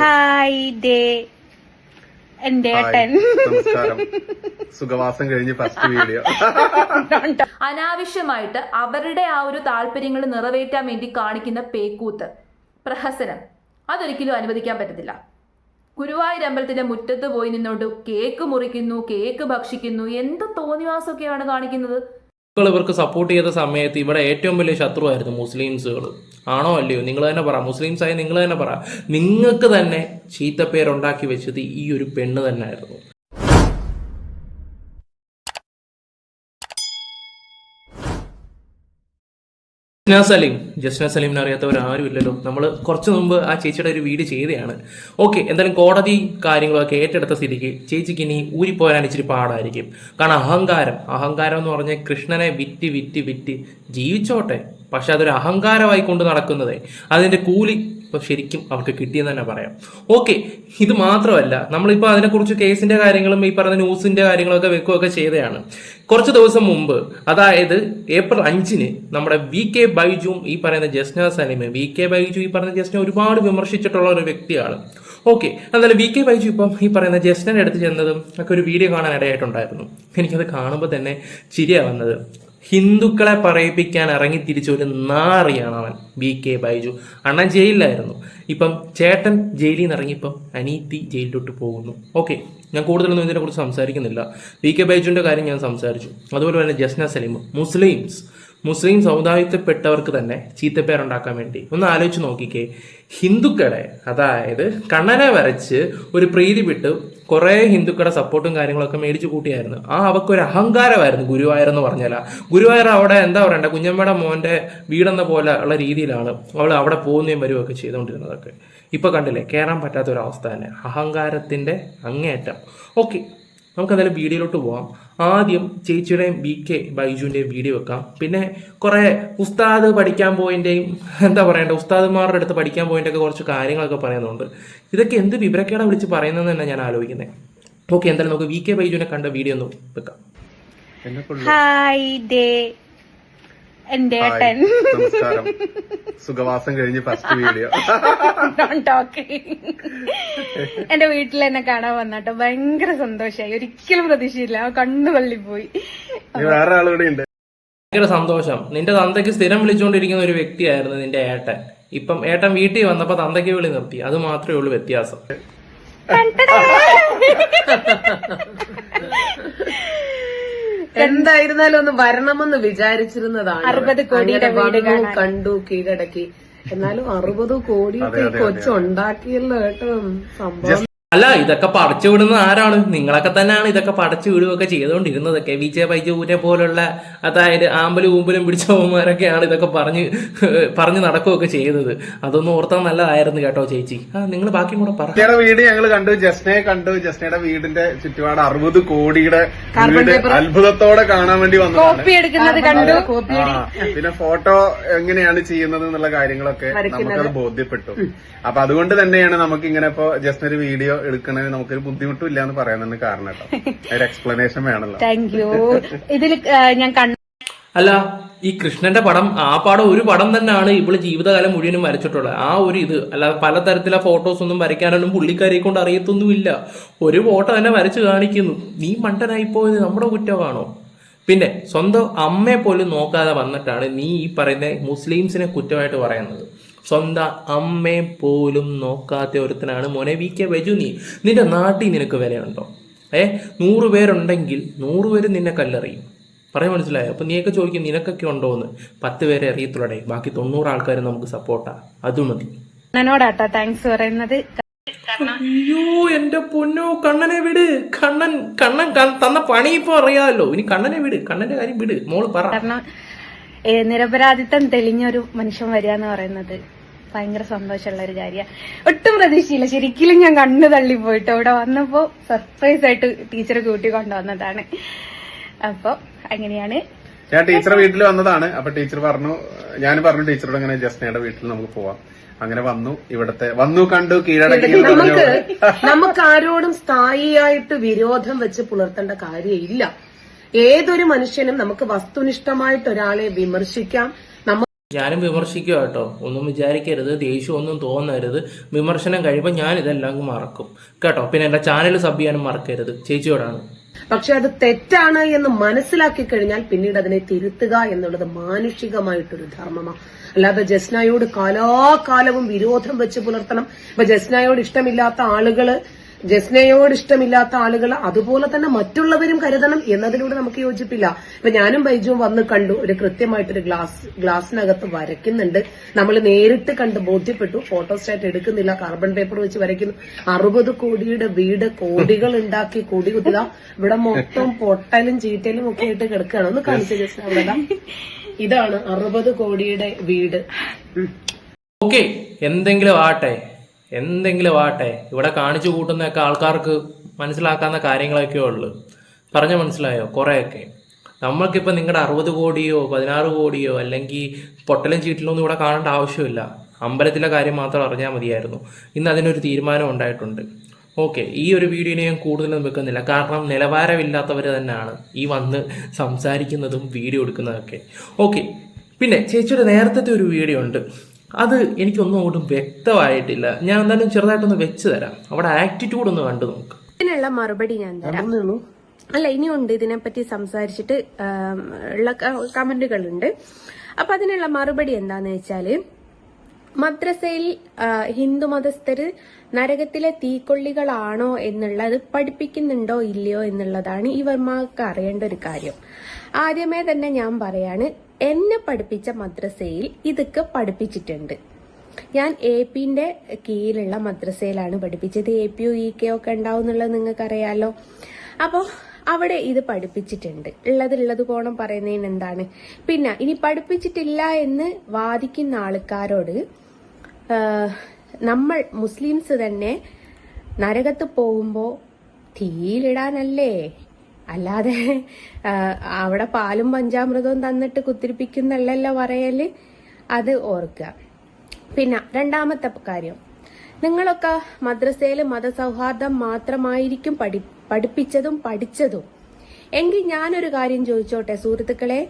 Hi ദേ എന്റെ ഏട്ടൻ. നമസ്കാരം. സുഖവാസം കഴിഞ്ഞ് ഫസ്റ്റ് വീഡിയോ അനാവശ്യമായിട്ട് അവരുടെ ആ ഒരു താല്പര്യങ്ങൾ നിറവേറ്റാൻ വേണ്ടി കാണിക്കുന്ന പേക്കൂത്ത്. പ്രഹസനം. അതൊരിക്കലും അനുവദിക്കാൻ പറ്റത്തില്ല. ഗുരുവായൂർ അമ്പലത്തിന്റെ മുറ്റത്ത് പോയി നിന്നോണ്ട് കേക്ക് മുറിക്കുന്നു കേക്ക് ഭക്ഷിക്കുന്നു എന്ത് തോന്നിവാസമൊക്കെയാണ് കാണിക്കുന്നത്? ഇവർക്ക് സപ്പോർട്ട് ചെയ്ത സമയത്ത് ഇവിടെ ഏറ്റവും വലിയ ശത്രുവായിരുന്നു മുസ്ലിംസുകൾ ആണോ അല്ലയോ? നിങ്ങൾ തന്നെ പറ. മുസ്ലിംസായി നിങ്ങൾ തന്നെ പറ. നിങ്ങൾക്ക് തന്നെ ചീത്തപ്പേരുണ്ടാക്കി വെച്ചത് ഈ ഒരു പെണ്ണ് തന്നെ ജസ്ന സലീം. ജസ്ന സലീമിനെ അറിയാത്തവർ ആരും ഇല്ലല്ലോ. നമ്മൾ കുറച്ച് മുമ്പ് ആ ചേച്ചിയുടെ ഒരു വീഡിയോ ചെയ്തതാണ്. ഓക്കെ എന്തായാലും കോടതി കാര്യങ്ങളൊക്കെ ഏറ്റെടുത്ത സ്ഥിതിക്ക് ചേച്ചിക്ക് ഇനി ഊരിപ്പോരാൻ ഇച്ചിരി പാടായിരിക്കും. കാരണം അഹങ്കാരം. അഹങ്കാരം എന്ന് പറഞ്ഞാൽ കൃഷ്ണനെ വിറ്റ് വിറ്റ് വിറ്റ് ജീവിച്ചോട്ടെ. പക്ഷെ അതൊരു അഹങ്കാരമായി കൊണ്ട് നടക്കുന്നതേ. അതിന്റെ കൂലി ഇപ്പൊ ശരിക്കും അവർക്ക് കിട്ടിയെന്ന് തന്നെ പറയാം. ഓക്കെ ഇത് മാത്രമല്ല നമ്മളിപ്പോൾ അതിനെക്കുറിച്ച് കേസിന്റെ കാര്യങ്ങളും ഈ പറഞ്ഞ ന്യൂസിന്റെ കാര്യങ്ങളൊക്കെ വെക്കുകയൊക്കെ ചെയ്തതാണ്. കുറച്ച് ദിവസം മുമ്പ് അതായത് ഏപ്രിൽ അഞ്ചിന് നമ്മുടെ വി കെ ബൈജുവും ഈ പറയുന്ന ജസ്ന സലീം വി കെ ബൈജു ഈ പറയുന്ന ജസ്ന ഒരുപാട് വിമർശിച്ചിട്ടുള്ള ഒരു വ്യക്തിയാണ്. ഓക്കെ എന്നാലും വി കെ ബൈജു ഇപ്പം ഈ പറയുന്ന ജസ്റ്റിനെ അടുത്ത് ചെന്നതും ഒക്കെ ഒരു വീഡിയോ കാണാൻ ഇടയായിട്ടുണ്ടായിരുന്നു എനിക്കത് കാണുമ്പോൾ തന്നെ ചിരിയാ വന്നത്. ഹിന്ദുക്കളെ പറയിപ്പിക്കാൻ ഇറങ്ങി തിരിച്ച ഒരു നാറിയാണ് അവൻ. B K Baiju. അണ്ണൻ ജയിലിലായിരുന്നു. ഇപ്പം ചേട്ടൻ ജയിലിൽ നിന്ന് ഇറങ്ങിയപ്പം അനീത്തി ജയിലിലോട്ട് പോകുന്നു. ഓക്കെ ഞാൻ കൂടുതലൊന്നും ഇതിനെക്കുറിച്ച് സംസാരിക്കുന്നില്ല. ബി കെ ബൈജുവിന്റെ കാര്യം ഞാൻ സംസാരിച്ചു. അതുപോലെ തന്നെ ജസ്ന സലീം മുസ്ലിംസ്. മുസ്ലിം സമുദായത്തിൽപ്പെട്ടവർക്ക് തന്നെ ചീത്തപ്പേരുണ്ടാക്കാൻ വേണ്ടി. ഒന്ന് ആലോചിച്ച് നോക്കിക്കേ. ഹിന്ദുക്കളെ അതായത് കണ്ണനെ വരച്ച് ഒരു പ്രീതി വിട്ട് കുറേ ഹിന്ദുക്കളുടെ സപ്പോർട്ടും കാര്യങ്ങളൊക്കെ മേടിച്ചു കൂട്ടിയായിരുന്നു. ആ അവക്കൊരു അഹങ്കാരമായിരുന്നു ഗുരുവായൂർ എന്ന് പറഞ്ഞാൽ ഗുരുവായൂർ അവിടെ എന്താ പറയണ്ട? കുഞ്ഞമ്മയുടെ മോന്റെ വീടെന്ന പോലെ ഉള്ള രീതിയിലാണ് അവൾ അവിടെ പോകുന്നതും വരുമൊക്കെ ചെയ്തുകൊണ്ടിരുന്നതൊക്കെ. ഇപ്പൊ കണ്ടില്ലേ കയറാൻ പറ്റാത്ത ഒരു അവസ്ഥ തന്നെ. അഹങ്കാരത്തിന്റെ അങ്ങേയറ്റം. ഓക്കെ നമുക്ക് എന്തായാലും വീഡിയോയിലോട്ട് പോവാം. ആദ്യം ചേച്ചിയുടെയും ബി കെ ബൈജുവിന്റെയും വീഡിയോ വെക്കാം. പിന്നെ കുറേ ഉസ്താദ് പഠിക്കാൻ പോയിന്റെയും എന്താ പറയണ്ട ഉസ്താദ്മാരുടെ അടുത്ത് പഠിക്കാൻ പോയിന്റെ ഒക്കെ കുറച്ച് കാര്യങ്ങളൊക്കെ പറയുന്നുണ്ട്. ഇതൊക്കെ എന്ത് വിവരക്കേടാ വിളിച്ച് പറയുന്നതെന്ന് തന്നെ ഞാൻ ആലോചിക്കുന്നത് ഓക്കെ എന്തായാലും നമുക്ക് വി കെ ബൈജുവിനെ കണ്ട വീഡിയോ ഒന്ന് വെക്കാം. ഹായ് ദേ. എന്റെ ഏട്ടൻ. നമസ്കാരം. സുഖവാസം കഴിഞ്ഞ് ഫസ്റ്റ് വീഡിയോ. ടോക്ക് എന്റെ വീട്ടിൽ എന്നെ കാണാൻ വന്നാട്ടോ ഭയങ്കര സന്തോഷായി ഒരിക്കലും പ്രതീക്ഷയില്ല. കണ്ണു പോയി. വേറെ ആളുകൂടെ ഉണ്ട്. ഭയങ്കര സന്തോഷം. നിന്റെ തന്തയ്ക്ക് സ്ഥിരം വിളിച്ചുകൊണ്ടിരിക്കുന്ന ഒരു വ്യക്തിയായിരുന്നു നിന്റെ ഏട്ടൻ. ഇപ്പം ഏട്ടൻ വീട്ടിൽ വന്നപ്പോ തന്തയ്ക്ക് വിളി നിർത്തി. അത് മാത്രമേ ഉള്ളൂ വ്യത്യാസം. എന്തായിരുന്നാലും ഒന്ന് വരണമെന്ന് വിചാരിച്ചിരുന്നതാണ് അറുപത് കോടിയുടെ വീട് കണ്ടു കീഴടക്കി. എന്നാലും അറുപത് കോടിയൊക്കെ ഈ കൊച്ചുണ്ടാക്കിയല്ലോ കേട്ടോ സംഭവം അല്ല ഇതൊക്കെ പടച്ചു വിടുന്ന ആരാണ്? നിങ്ങളൊക്കെ തന്നെയാണ് ഇതൊക്കെ പടച്ചു വിടുകയൊക്കെ ചെയ്തുകൊണ്ടിരുന്നതൊക്കെ വിജയ ബൈജുവിനെ പോലുള്ള അതായത് ആമ്പലും ഊമ്പലും പിടിച്ചവന്മാരൊക്കെയാണ് ഇതൊക്കെ പറഞ്ഞ് പറഞ്ഞു നടക്കുകയൊക്കെ ചെയ്തത്. അതൊന്നും ഓർത്താൻ നല്ലതായിരുന്നു കേട്ടോ ചേച്ചി. ആ നിങ്ങൾ ബാക്കി കൂടെ പറഞ്ഞു വീട് ഞങ്ങൾ കണ്ടു. ജസ്നയെ കണ്ടു. ജസ്നയുടെ വീടിന്റെ ചുറ്റുപാട് അറുപത് കോടിയുടെ വീട് അത്ഭുതത്തോടെ കാണാൻ വേണ്ടി വന്നു കോപ്പി എടുക്കുന്നത് കണ്ടു. പിന്നെ ഫോട്ടോ എങ്ങനെയാണ് ചെയ്യുന്നത് എന്നുള്ള കാര്യങ്ങളൊക്കെ നമുക്കത് ബോധ്യപ്പെട്ടു. അപ്പൊ അതുകൊണ്ട് തന്നെയാണ് നമുക്ക് ഇങ്ങനെ ഇപ്പൊ ജസ്നൊരു ഒരു വീഡിയോ എടുക്കണതിന് നമുക്കൊരു ബുദ്ധിമുട്ടും ഇല്ലാന്ന് എന്ന് പറയുന്നതിന് കാരണം കേട്ടോ. ഒരു എക്സ്പ്ലനേഷൻ വേണല്ലോ. താങ്ക് യു ഇതിൽ ഞാൻ കണ്ണു അല്ല ഈ കൃഷ്ണന്റെ പടം ആ പടം ഒരു പടം തന്നെയാണ് ഇവൾ ജീവിതകാലം മുഴുവനും വരച്ചിട്ടുള്ളത്. ആ ഒരു ഇത് അല്ലാതെ പലതരത്തിലെ ഫോട്ടോസ് ഒന്നും വരയ്ക്കാനൊന്നും പുള്ളിക്കാരെ കൊണ്ട് അറിയത്തൊന്നുമില്ല. ഒരു ഫോട്ടോ തന്നെ വരച്ചു കാണിക്കുന്നു. നീ മണ്ടനായി പോയത് നമ്മുടെ കുറ്റമാണോ? പിന്നെ സ്വന്തം അമ്മയെ പോലും നോക്കാതെ വന്നിട്ടാണ് നീ ഈ പറയുന്ന മുസ്ലിംസിനെ കുറ്റമായിട്ട് പറയുന്നത്. സ്വന്തം അമ്മയെ പോലും നോക്കാത്ത ഒരുത്തനാണ് മോനെ. വി കെ വെജു നീ. നിന്റെ നാട്ടിൽ നിനക്ക് വിലയുണ്ടോ? ഏ? നൂറ് പേരുണ്ടെങ്കിൽ നൂറ് പേര് നിന്നെ കല്ലെറിയും. പറയാൻ മനസ്സിലായോ? അപ്പം നീയൊക്കെ ചോദിക്കും നിനക്കൊക്കെ ഉണ്ടോ എന്ന് പത്ത് പേരെ അറിയത്തുള്ളടേ. ബാക്കി തൊണ്ണൂറ് ആൾക്കാർ നമുക്ക് സപ്പോർട്ടാ. അത് മതി. കണ്ണനോടാട്ടോ താങ്ക്സ് പറയുന്നത്. അയ്യോ എന്റെ പൊന്നോ കണ്ണനെ വിട്. കണ്ണൻ കണ്ണൻ തന്ന പണി ഇപ്പൊ അറിയാമല്ലോ ഇനി കണ്ണനെ വിട്. കണ്ണന്റെ കാര്യം വിട്. മോൾ പറ. കാരണം ഏ, നിരപരാധിത്വം തെളിഞ്ഞൊരു മനുഷ്യൻ വരിക എന്ന് പറയുന്നത് ഭയങ്കര സന്തോഷമുള്ള ഒരു കാര്യമാണ് ഒട്ടും പ്രതീക്ഷയില്ല ശരിക്കും ഞാൻ കണ്ണു തള്ളിപ്പോയിട്ട് അവിടെ വന്നപ്പോ സർപ്രൈസ് ആയിട്ട് ടീച്ചർ കൂട്ടി കൊണ്ടുവന്നതാണ്. അപ്പൊ അങ്ങനെയാണ്. ഞാൻ ടീച്ചറെ വീട്ടിൽ വന്നതാണ്. അപ്പൊ ടീച്ചർ പറഞ്ഞു ഞാൻ പറഞ്ഞു ടീച്ചറോട് അങ്ങനെ ജസ്നയുടെ വീട്ടിൽ നമുക്ക് പോവാം. അങ്ങനെ വന്നു. ഇവിടത്തെ വന്നു കണ്ടു കീഴടക്കി നമുക്ക് നമുക്ക് ആരോടും സ്ഥായിയായിട്ട് വിരോധം വെച്ച് പുലർത്തേണ്ട കാര്യമില്ല. ഏതൊരു മനുഷ്യനും നമുക്ക് വസ്തുനിഷ്ഠമായിട്ട് ഒരാളെ വിമർശിക്കാം ഞാനും വിമർശിക്കുക കേട്ടോ. ഒന്നും വിചാരിക്കരുത് ദേഷ്യം ഒന്നും തോന്നരുത്. വിമർശനം കഴിയുമ്പോൾ ഞാൻ ഇതെല്ലാം മറക്കും. കേട്ടോ? പിന്നെ എന്റെ ചാനൽ സബ് ചെയ്യാനും മറക്കരുത്. ചേച്ചിയോടാണ്. പക്ഷെ അത് തെറ്റാണ് എന്ന് മനസ്സിലാക്കി കഴിഞ്ഞാൽ പിന്നീട് അതിനെ തിരുത്തുക എന്നുള്ളത് മാനുഷികമായിട്ടൊരു ധർമ്മമാണ് അല്ലാതെ ജസ്നയോട് കാലാകാലവും വിരോധം വെച്ച് പുലർത്തണം. ഇപ്പൊ ജസ്നയോട് ഇഷ്ടമില്ലാത്ത ആളുകൾ ജസ്നയോട് ഇഷ്ടമില്ലാത്ത ആളുകൾ അതുപോലെ തന്നെ മറ്റുള്ളവരും കരുതണം എന്നതിലൂടെ നമുക്ക് യോജിപ്പില്ല. ഇപ്പൊ ഞാനും ബൈജുവും വന്ന് കണ്ടു. ഒരു കൃത്യമായിട്ടൊരു ഗ്ലാസ് ഗ്ലാസിനകത്ത് വരയ്ക്കുന്നുണ്ട്. നമ്മൾ നേരിട്ട് കണ്ട് ബോധ്യപ്പെട്ടു. ഫോട്ടോസ്റ്റാറ്റ് എടുക്കുന്നില്ല. കാർബൺ പേപ്പർ വെച്ച് വരയ്ക്കുന്നു. അറുപത് കോടിയുടെ വീട് കോടികൾ ഉണ്ടാക്കി കോടി കുത്തുക ഇവിടെ മൊത്തം പൊട്ടലും ചീറ്റലും ഒക്കെ ആയിട്ട് കിടക്കുകയാണ്. ഒന്ന് കാണിച്ചു ജസ്ന ഇതാണ് അറുപത് കോടിയുടെ വീട്. ഓക്കെ. എന്തെങ്കിലും ആട്ടെ എന്തെങ്കിലും ആട്ടെ ഇവിടെ കാണിച്ചു കൂട്ടുന്നൊക്കെ ആൾക്കാർക്ക് മനസ്സിലാക്കാവുന്ന കാര്യങ്ങളൊക്കെ ഉള്ളു. പറഞ്ഞു മനസ്സിലായോ? കുറേയൊക്കെ. നമ്മൾക്കിപ്പോൾ നിങ്ങളുടെ അറുപത് കോടിയോ പതിനാറ് കോടിയോ അല്ലെങ്കിൽ പൊട്ടലും ചീറ്റിലോ ഒന്നും ഇവിടെ കാണേണ്ട ആവശ്യമില്ല. അമ്പലത്തിലെ കാര്യം മാത്രം അറിഞ്ഞാൽ മതിയായിരുന്നു. ഇന്ന് അതിനൊരു തീരുമാനം ഉണ്ടായിട്ടുണ്ട്. ഓക്കെ ഈ ഒരു വീഡിയോനെ ഞാൻ കൂടുതലൊന്നും വെക്കുന്നില്ല. കാരണം നിലവാരമില്ലാത്തവർ തന്നെയാണ് ഈ വന്ന് സംസാരിക്കുന്നതും വീഡിയോ എടുക്കുന്നതൊക്കെ. ഓക്കെ പിന്നെ ചേച്ചിയുടെ നേരത്തെ ഒരു വീഡിയോ ഉണ്ട്. അത് എനിക്കൊന്നും അങ്ങോട്ടും വ്യക്തമായിട്ടില്ല. ഞാൻ എന്തായാലും ചെറുതായിട്ടൊന്ന് വെച്ച് തരാം. അവിടെ ആറ്റിറ്റ്യൂഡ് ഒന്ന് കണ്ടു നോക്ക്. ഇതിനുള്ള മറുപടി ഞാൻ തരാം. അല്ല ഇനിയുണ്ട് ഇതിനെപ്പറ്റി സംസാരിച്ചിട്ട് ഉള്ള കമന്റുകളുണ്ട്. അപ്പൊ അതിനുള്ള മറുപടി എന്താന്ന് വെച്ചാൽ മദ്രസയിൽ ഹിന്ദു മതസ്ഥര് നരകത്തിലെ തീക്കൊള്ളികളാണോ എന്നുള്ളത് പഠിപ്പിക്കുന്നുണ്ടോ ഇല്ലയോ എന്നുള്ളതാണ് ഇവർമാർക്ക് അറിയേണ്ട ഒരു കാര്യം. ആദ്യമേ തന്നെ ഞാൻ പറയാണ് എന്നെ പഠിപ്പിച്ച മദ്രസയിൽ ഇതൊക്കെ പഠിപ്പിച്ചിട്ടുണ്ട്. ഞാൻ എ പിന്റെ കീഴിലുള്ള മദ്രസയിലാണ് പഠിപ്പിച്ചത്. എ പി ഇ കെ ഒക്കെ ഉണ്ടാവും എന്നുള്ളത് നിങ്ങൾക്ക് അറിയാലോ അപ്പോൾ അവിടെ ഇത് പഠിപ്പിച്ചിട്ടുണ്ട്. ഉള്ളത് ഉള്ളത് പോണം പറയുന്നതിന് എന്താണ്? പിന്നെ ഇനി പഠിപ്പിച്ചിട്ടില്ല എന്ന് വാദിക്കുന്ന ആൾക്കാരോട് നമ്മൾ മുസ്ലിംസ് തന്നെ നരകത്ത് പോകുമ്പോൾ തീയിലിടാനല്ലേ? അല്ലാതെ അവിടെ പാലും പഞ്ചാമൃതവും തന്നിട്ട് കുത്തിരിപ്പിക്കുന്നല്ലോ പറയൽ. അത് ഓർക്കുക. പിന്നെ രണ്ടാമത്തെ കാര്യം. നിങ്ങളൊക്കെ മദ്രസയിൽ മതസൗഹാർദ്ദം മാത്രമായിരിക്കും പഠി പഠിപ്പിച്ചതും പഠിച്ചതും. എങ്കിൽ ഞാനൊരു കാര്യം ചോദിച്ചോട്ടെ സുഹൃത്തുക്കളെ?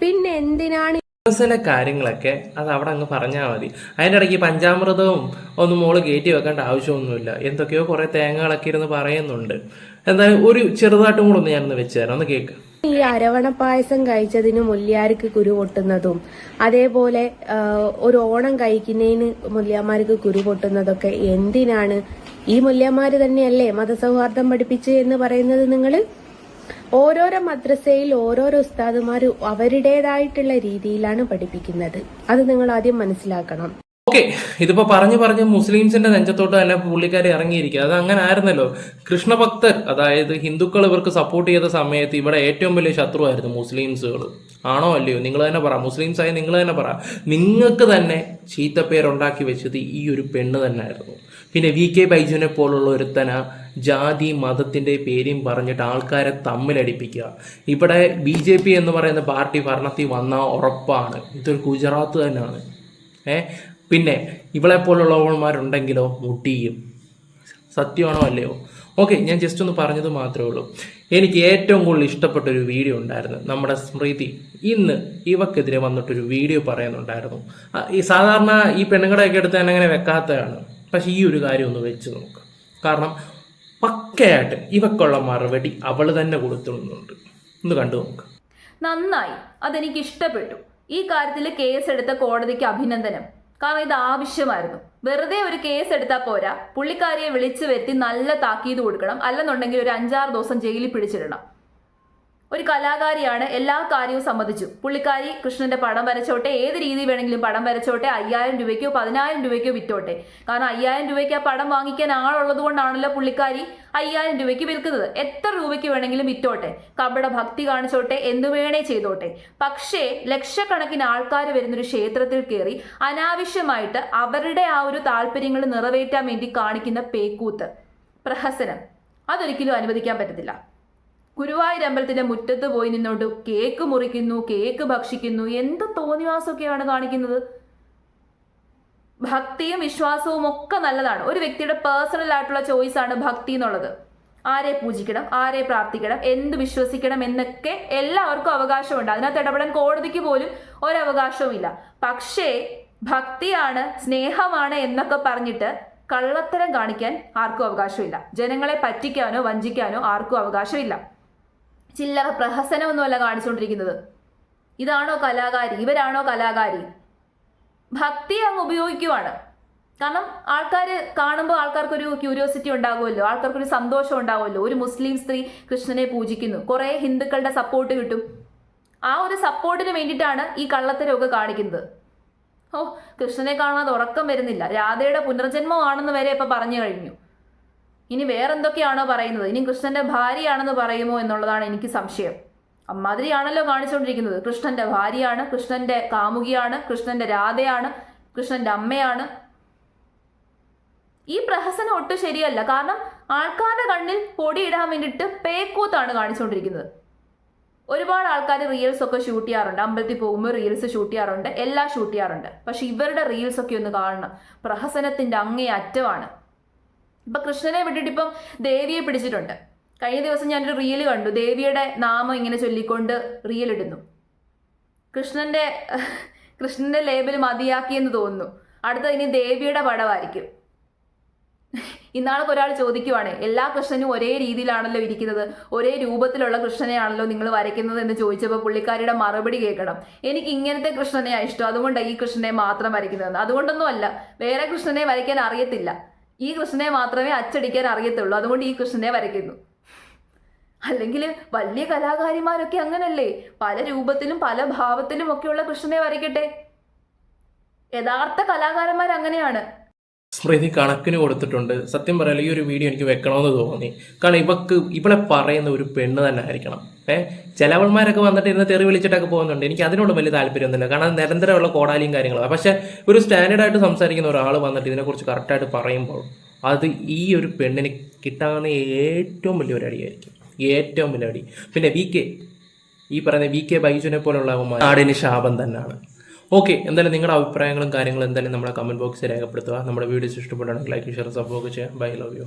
പിന്നെ എന്തിനാണ് ചില കാര്യങ്ങളൊക്കെ അത് അവിടെ അങ്ങ് പറഞ്ഞാൽ മതി. അതിന്റെ ഇടയ്ക്ക് പഞ്ചാമൃതവും ഒന്നും മോൾ കയറ്റി വെക്കേണ്ട ആവശ്യമൊന്നുമില്ല. എന്തൊക്കെയോ കുറേ തേങ്ങകളൊക്കെ ഇരുന്ന് പറയുന്നുണ്ട്. എന്തായാലും ഒരു ചെറുതായിട്ടും കൂടെ ഒന്ന് ഞാനൊന്ന് വെച്ചുതരാം ഒന്ന് കേക്ക്. ഈ അരവണ പായസം കഴിച്ചതിന് മുല്യാർക്ക് കുരു പൊട്ടുന്നതും അതേപോലെ ഒരു ഓണം കഴിക്കുന്നതിന് മുല്യാമാർക്ക് കുരു പൊട്ടുന്നതൊക്കെ എന്തിനാണ്? ഈ മുല്യാമാര് തന്നെയല്ലേ മതസൗഹാർദ്ദം പഠിപ്പിച്ച് എന്ന് പറയുന്നത് നിങ്ങൾ? ഓരോരോ മദ്രസയിൽ ഓരോരോ ഉസ്താദുമാർ അവരുടേതായിട്ടുള്ള രീതിയിലാണ് പഠിപ്പിക്കുന്നത്. അത് നിങ്ങൾ ആദ്യം മനസ്സിലാക്കണം. ഓക്കെ ഇതിപ്പോ പറഞ്ഞു പറഞ്ഞ് മുസ്ലിംസിന്റെ നെഞ്ചത്തോട്ട് തന്നെ പുള്ളിക്കാരി ഇറങ്ങിയിരിക്കുക. അത് അങ്ങനെ ആയിരുന്നല്ലോ. കൃഷ്ണഭക്തർ അതായത് ഹിന്ദുക്കൾ ഇവർക്ക് സപ്പോർട്ട് ചെയ്ത സമയത്ത് ഇവിടെ ഏറ്റവും വലിയ ശത്രുവായിരുന്നു മുസ്ലിംസുകൾ ആണോ അല്ലയോ? നിങ്ങൾ തന്നെ പറ. മുസ്ലിംസ് ആയി നിങ്ങൾ തന്നെ പറ. നിങ്ങൾക്ക് തന്നെ ചീത്തപ്പേരുണ്ടാക്കി വെച്ചത് ഈ ഒരു പെണ്ണ് തന്നെ ആയിരുന്നു പിന്നെ വി കെ ബൈജുവിനെ പോലുള്ള ഒരുത്തന ജാതി മതത്തിന്റെ പേരും പറഞ്ഞിട്ട് ആൾക്കാരെ തമ്മിലടിപ്പിക്കുക. ഇവിടെ ബി ജെ പി എന്ന് പറയുന്ന പാർട്ടി ഭരണത്തിൽ വന്ന ഉറപ്പാണ്. ഇതൊരു ഗുജറാത്ത് തന്നെയാണ്. ഏ? പിന്നെ ഇവളെ പോലുള്ളവന്മാരുണ്ടെങ്കിലോ? മുട്ടിയും. സത്യമാണോ അല്ലയോ? ഓക്കെ ഞാൻ ജസ്റ്റ് ഒന്ന് പറഞ്ഞത് മാത്രമേ ഉള്ളൂ. എനിക്ക് ഏറ്റവും കൂടുതൽ ഇഷ്ടപ്പെട്ട ഒരു വീഡിയോ ഉണ്ടായിരുന്നു. നമ്മുടെ സ്മൃതി. ഇന്ന് ഇവക്കെതിരെ വന്നിട്ടൊരു വീഡിയോ പറയുന്നുണ്ടായിരുന്നു. ഈ സാധാരണ ഈ പെണ്ണുങ്ങളെയൊക്കെ എടുത്ത് തന്നെ അങ്ങനെ വെക്കാത്തതാണ്. പക്ഷേ ഈ ഒരു കാര്യം ഒന്ന് വെച്ച് നോക്ക്. കാരണം പക്കയായിട്ട് ഇവക്കുള്ള മറുപടി അവൾ തന്നെ കൊടുത്തുന്നുണ്ട് ഒന്ന് കണ്ടു നോക്ക്. നന്നായി. അതെനിക്ക് ഇഷ്ടപ്പെട്ടു ഈ കാര്യത്തിൽ കേസ് എടുത്ത കോടതിക്ക് അഭിനന്ദനം. കാരണം ഇത് ആവശ്യമായിരുന്നു. വെറുതെ ഒരു കേസ് എടുത്താൽ പോരാ. പുള്ളിക്കാരിയെ വിളിച്ചു വരുത്തി നല്ല താക്കീത് കൊടുക്കണം. അല്ലെന്നുണ്ടെങ്കിൽ ഒരു അഞ്ചാറ് ദിവസം ജയിലിൽ പിടിച്ചിടണം. ഒരു കലാകാരിയാണ് എല്ലാ കാര്യവും സമ്മതിച്ചു. പുള്ളിക്കാരി കൃഷ്ണന്റെ പടം വരച്ചോട്ടെ ഏത് രീതി വേണമെങ്കിലും പടം വരച്ചോട്ടെ അയ്യായിരം രൂപയ്ക്കോ പതിനായിരം രൂപയ്ക്കോ വിറ്റോട്ടെ. കാരണം അയ്യായിരം രൂപയ്ക്ക് ആ പടം വാങ്ങിക്കാൻ ആളുള്ളത് കൊണ്ടാണല്ലോ പുള്ളിക്കാരി അയ്യായിരം രൂപയ്ക്ക് വിൽക്കുന്നത്. എത്ര രൂപയ്ക്ക് വേണമെങ്കിലും വിറ്റോട്ടെ. കപട ഭക്തി കാണിച്ചോട്ടെ എന്തു വേണേ ചെയ്തോട്ടെ. പക്ഷേ ലക്ഷക്കണക്കിന് ആൾക്കാർ വരുന്നൊരു ക്ഷേത്രത്തിൽ കയറി അനാവശ്യമായിട്ട് അവരുടെ ആ ഒരു താല്പര്യങ്ങൾ നിറവേറ്റാൻ വേണ്ടി കാണിക്കുന്ന പേക്കൂത്ത്. പ്രഹസനം. അതൊരിക്കലും അനുവദിക്കാൻ പറ്റത്തില്ല. ഗുരുവായൂർ അമ്പലത്തിന്റെ മുറ്റത്ത് പോയി നിന്നോട്ട് കേക്ക് മുറിക്കുന്നു കേക്ക് ഭക്ഷിക്കുന്നു. എന്ത് തോന്നിവാസമൊക്കെയാണ് കാണിക്കുന്നത്? ഭക്തിയും വിശ്വാസവും ഒക്കെ നല്ലതാണ്. ഒരു വ്യക്തിയുടെ പേഴ്സണൽ ആയിട്ടുള്ള ചോയ്സ് ആണ് ഭക്തി എന്നുള്ളത്. ആരെ പൂജിക്കണം ആരെ പ്രാർത്ഥിക്കണം എന്ത് വിശ്വസിക്കണം എന്നൊക്കെ എല്ലാവർക്കും അവകാശമുണ്ട്. അതിനകത്ത് ഇടപെടാൻ കോടതിക്ക് പോലും ഒരവകാശവുമില്ല. പക്ഷേ ഭക്തിയാണ് സ്നേഹമാണ് എന്നൊക്കെ പറഞ്ഞിട്ട് കള്ളത്തരം കാണിക്കാൻ ആർക്കും അവകാശമില്ല. ജനങ്ങളെ പറ്റിക്കാനോ വഞ്ചിക്കാനോ ആർക്കും അവകാശമില്ല. ചില്ലറ പ്രഹസനമൊന്നുമല്ല കാണിച്ചുകൊണ്ടിരിക്കുന്നത്. ഇതാണോ കലാകാരി? ഇവരാണോ കലാകാരി? ഭക്തി അങ്ങ് ഉപയോഗിക്കുവാണ്. കാരണം ആൾക്കാർ കാണുമ്പോൾ ആൾക്കാർക്കൊരു ക്യൂരിയോസിറ്റി ഉണ്ടാകുമല്ലോ. ആൾക്കാർക്കൊരു സന്തോഷം ഉണ്ടാകുമല്ലോ. ഒരു മുസ്ലിം സ്ത്രീ കൃഷ്ണനെ പൂജിക്കുന്നു. കുറേ ഹിന്ദുക്കളുടെ സപ്പോർട്ട് കിട്ടും. ആ ഒരു സപ്പോർട്ടിന് വേണ്ടിയിട്ടാണ് ഈ കള്ളത്തരമൊക്കെ കാണിക്കുന്നത്. ഓ കൃഷ്ണനെ കാണാതെ ഉറക്കം വരുന്നില്ല. രാധയുടെ പുനർജന്മമാണെന്ന് വരെ ഇപ്പൊ പറഞ്ഞു കഴിഞ്ഞു. ഇനി വേറെന്തൊക്കെയാണോ പറയുന്നത്? ഇനി കൃഷ്ണന്റെ ഭാര്യയാണെന്ന് പറയുമോ എന്നുള്ളതാണ് എനിക്ക് സംശയം. അമ്മാതിരിയാണല്ലോ കാണിച്ചുകൊണ്ടിരിക്കുന്നത്. കൃഷ്ണന്റെ ഭാര്യയാണ് കൃഷ്ണന്റെ കാമുകിയാണ് കൃഷ്ണന്റെ രാധയാണ് കൃഷ്ണന്റെ അമ്മയാണ്. ഈ പ്രഹസനം ഒട്ടും ശരിയല്ല. കാരണം ആൾക്കാരുടെ കണ്ണിൽ പൊടിയിടാൻ വേണ്ടിയിട്ട് പേക്കൂത്താണ് കാണിച്ചുകൊണ്ടിരിക്കുന്നത്. ഒരുപാട് ആൾക്കാർ റീൽസ് ഒക്കെ ഷൂട്ട് ചെയ്യാറുണ്ട്. അമ്പലത്തിൽ പോകുമ്പോൾ റീൽസ് ഷൂട്ട് ചെയ്യാറുണ്ട്. എല്ലാം ഷൂട്ട് ചെയ്യാറുണ്ട്. പക്ഷെ ഇവരുടെ റീൽസ് ഒക്കെ ഒന്ന് കാണണം. പ്രഹസനത്തിന്റെ അങ്ങേ അറ്റമാണ് ഇപ്പൊ കൃഷ്ണനെ വിട്ടിട്ട് ഇപ്പം ദേവിയെ പിടിച്ചിട്ടുണ്ട്. കഴിഞ്ഞ ദിവസം ഞാനൊരു റീൽ കണ്ടു. ദേവിയുടെ നാമം ഇങ്ങനെ ചൊല്ലിക്കൊണ്ട് റീൽ ഇടുന്നു. കൃഷ്ണന്റെ കൃഷ്ണന്റെ ലേബൽ മതിയാക്കിയെന്ന് തോന്നുന്നു. അടുത്ത ഇനി ദേവിയുടെ പടമായിരിക്കും. ഇന്നാൾക്ക് ഒരാൾ ചോദിക്കുവാണ് എല്ലാ കൃഷ്ണനും ഒരേ രീതിയിലാണല്ലോ ഇരിക്കുന്നത്? ഒരേ രൂപത്തിലുള്ള കൃഷ്ണനെയാണല്ലോ നിങ്ങൾ വരയ്ക്കുന്നത് എന്ന് ചോദിച്ചപ്പോൾ പുള്ളിക്കാരിയുടെ മറുപടി കേൾക്കണം. എനിക്ക് ഇങ്ങനത്തെ കൃഷ്ണനെയാണ് ഇഷ്ടം. അതുകൊണ്ടാണ് ഈ കൃഷ്ണനെ മാത്രം വരയ്ക്കുന്നതെന്ന് അതുകൊണ്ടൊന്നുമല്ല വേറെ കൃഷ്ണനെ വരയ്ക്കാൻ അറിയത്തില്ല. ഈ കൃഷ്ണനെ മാത്രമേ അച്ചടിക്കാൻ അറിയത്തുള്ളൂ. അതുകൊണ്ട് ഈ കൃഷ്ണനെ വരയ്ക്കുന്നു. അല്ലെങ്കിൽ വലിയ കലാകാരിമാരൊക്കെ അങ്ങനല്ലേ? പല രൂപത്തിലും പല ഭാവത്തിലും ഒക്കെയുള്ള കൃഷ്ണനെ വരയ്ക്കട്ടെ. യഥാർത്ഥ കലാകാരന്മാർ അങ്ങനെയാണ്. സ്മൃതി കണക്കിന് കൊടുത്തിട്ടുണ്ട്. സത്യം പറയാലോ ഈ ഒരു വീഡിയോ എനിക്ക് വെക്കണമെന്ന് തോന്നി. കാരണം ഇവക്ക് ഇവളെ പറയുന്ന ഒരു പെണ്ണ് തന്നെ ആയിരിക്കണം. ഏഹ് ചിലവന്മാരൊക്കെ വന്നിട്ട് ഇരുന്ന് തെറി വിളിച്ചിട്ടൊക്കെ പോകുന്നുണ്ട്. എനിക്ക് അതിനോട് വലിയ താല്പര്യമൊന്നുമില്ല. കാരണം നിരന്തരമുള്ള കോടാലിയും കാര്യങ്ങളും. പക്ഷെ ഒരു സ്റ്റാൻഡേർഡ് ആയിട്ട് സംസാരിക്കുന്ന ഒരാൾ വന്നിട്ട് ഇതിനെക്കുറിച്ച് കറക്റ്റായിട്ട് പറയുമ്പോൾ അത് ഈ ഒരു പെണ്ണിന് കിട്ടാവുന്ന ഏറ്റവും വലിയ ഒരു അടിയായിരിക്കും. ഏറ്റവും വലിയ അടി. പിന്നെ വി കെ. ഈ പറയുന്ന വി കെ ബൈജുനെ പോലുള്ള നാടിന് ശാപം തന്നെയാണ് ഓക്കെ എന്തായാലും നിങ്ങളുടെ അഭിപ്രായങ്ങളും കാര്യങ്ങളും എന്തായാലും നമ്മുടെ കമന്റ് ബോക്സിൽ രേഖപ്പെടുത്തുക. നമ്മുടെ വീഡിയോസ് ഇഷ്ടപ്പെടുകയാണെങ്കിൽ ലൈക്ക് ഷെയർ സപ്പോർട്ട് ചെയ്യാം. Bye love you